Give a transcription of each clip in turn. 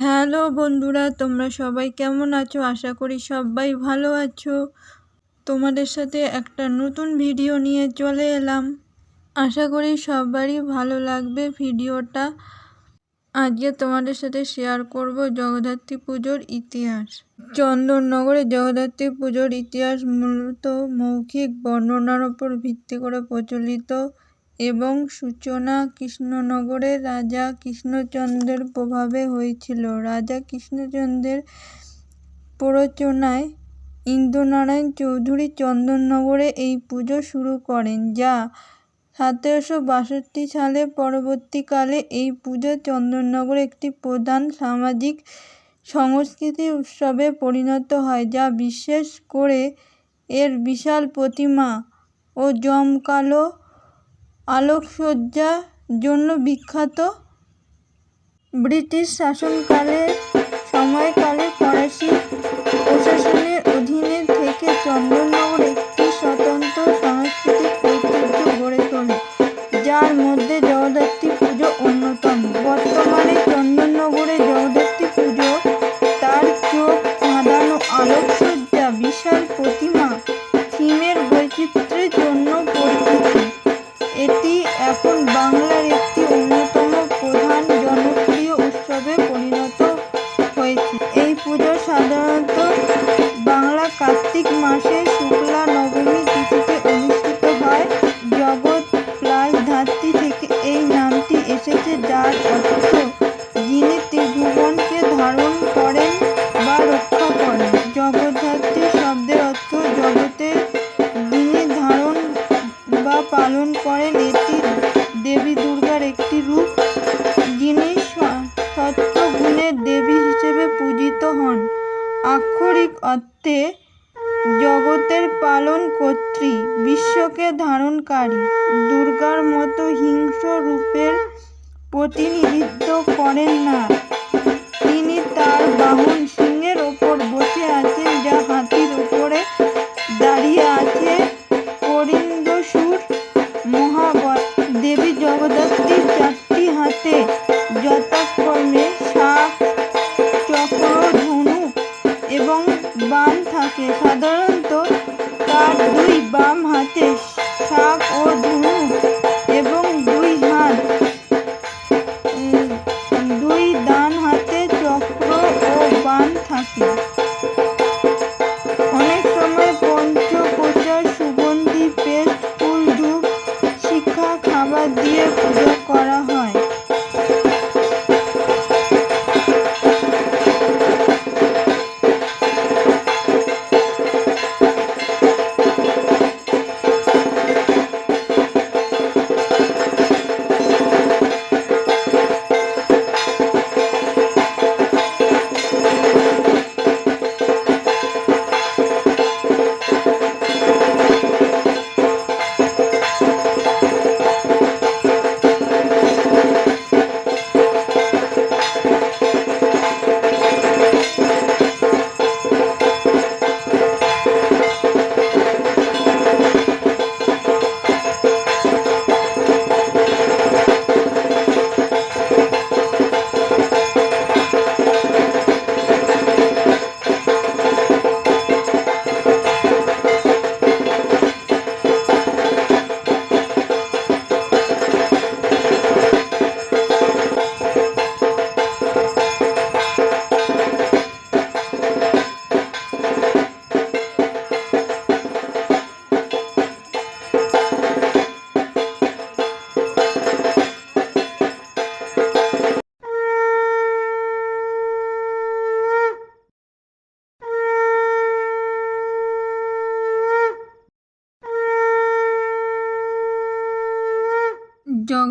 Hello বন্ধুরা, তোমরা সবাই কেমন আছো? আশা করি সবাই ভালো আছো। তোমাদের সাথে একটা নতুন ভিডিও নিয়ে চলে এলাম। আশা করি সবারই ভালো লাগবে ভিডিওটা। আজকে তোমাদের সাথে শেয়ার করব জগদ্ধাত্রী পুজোর ইতিহাস। চন্দননগরে জগদ্ধাত্রী পুজোর ইতিহাস মূলত মৌখিক বর্ণনার ওপর ভিত্তি করে প্রচলিত। এবং সূচনা কৃষ্ণনগরের রাজা কৃষ্ণচন্দ্রের প্রভাবে হয়েছিল। রাজা কৃষ্ণচন্দ্রের প্ররোচনায় ইন্দ্রনারায়ণ চৌধুরী চন্দননগরে এই পুজো শুরু করেন, যা সতেরোশো বাষট্টি সালে পরবর্তীকালে এই পুজো চন্দননগরে একটি প্রধান সামাজিক সংস্কৃতি উৎসবে পরিণত হয়, যা বিশেষ করে এর বিশাল প্রতিমা ও জমকালো আলোকসজ্জার জন্য বিখ্যাত ব্রিটিশ শাসনকালের সময়কালে ফরাসি যার অর্থ যিনি ত্রিভুবনকে ধারণ করেন বা রক্ষা করেন। জগদ্ধাত্রী শব্দের অর্থ জগতের যিনি ধারণ বা পালন করেন, এটি দেবী দুর্গার একটি রূপ। যিনি সত্যগুণের দেবী হিসেবে পূজিত হন। আক্ষরিক অর্থে জগতের পালন কর্ত্রী, বিশ্বকে ধারণকারী। দুর্গার মতো হিংস্র রূপের প্রতিনিধিত্ব করেন না। খাবার দিয়ে পুজো করা হয়।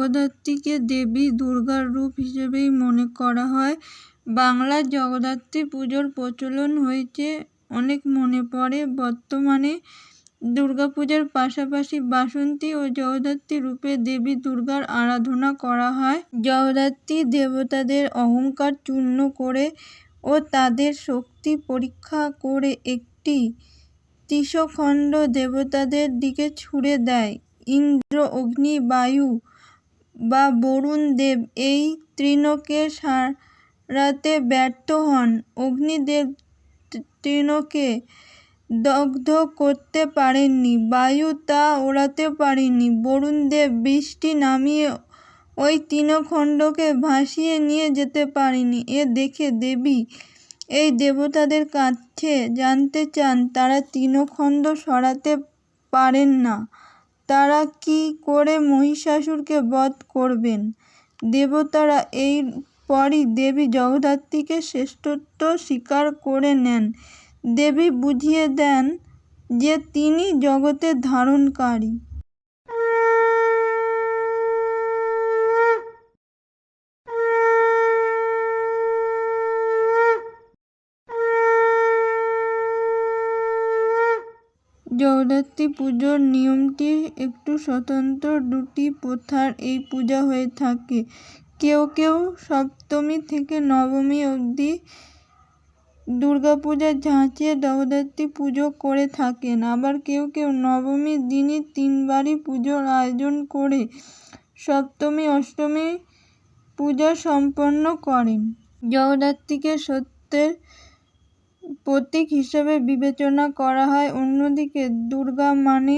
জগদ্ধাত্রীকে দেবী দুর্গার রূপ হিসেবেই মনে করা হয়। বাংলার জগদ্ধাত্রী পুজোর প্রচলন হয়েছে অনেক মনে পড়ে। বর্তমানে দুর্গাপূজার পাশাপাশি বাসন্তী ও জগদ্ধাত্রী রূপে দেবী দুর্গার আরাধনা করা হয়। জগদ্ধাত্রী দেবতাদের অহংকার চূর্ণ করে ও তাদের শক্তি পরীক্ষা করে একটি ত্রিশখণ্ড দেবতাদের দিকে ছুড়ে দেয়। ইন্দ্র, অগ্নি, বায়ু বা বরুণ দেব এই ত্রিনকের সারাতে ব্যর্থ হন। অগ্নিদেব তৃণকে দগ্ধ করতে পারেননি, বায়ু তা ওড়াতে পারেনি বরুণদেব বৃষ্টি নামিয়ে ওই তৃণখণ্ডকে ভাসিয়ে নিয়ে যেতে পারেনি এ দেখে দেবী এই দেবতাদের কাছে জানতে চান, তারা তৃণখণ্ড সরাতে পারেন না। তারা কি করে মহিষাসুরকে বধ করবেন? দেবতারা এই পরই দেবী জগদ্ধাত্রীকে শ্রেষ্ঠত্ব স্বীকার করে নেন। দেবী বুঝিয়ে দেন যে তিনি জগতের ধারণকারী। জগদ্ধাত্রী পুজোর নিয়মটি একটু স্বতন্ত্র, দুটি প্রথার এই পূজা হয়ে থাকে। কেউ কেউ সপ্তমী থেকে নবমী অবধি দুর্গাপূজার ঝাঁঝিয়ে জগদ্ধাত্রী পুজো করে থাকেন। আবার কেউ কেউ নবমীর দিনই তিনবারই পুজোর আয়োজন করে সপ্তমী, অষ্টমী পূজা সম্পন্ন করেন। জগদ্ধাত্রীকে সত্যের প্রতীক হিসেবে বিবেচনা করা হয়। অন্যদিকে দুর্গা মানে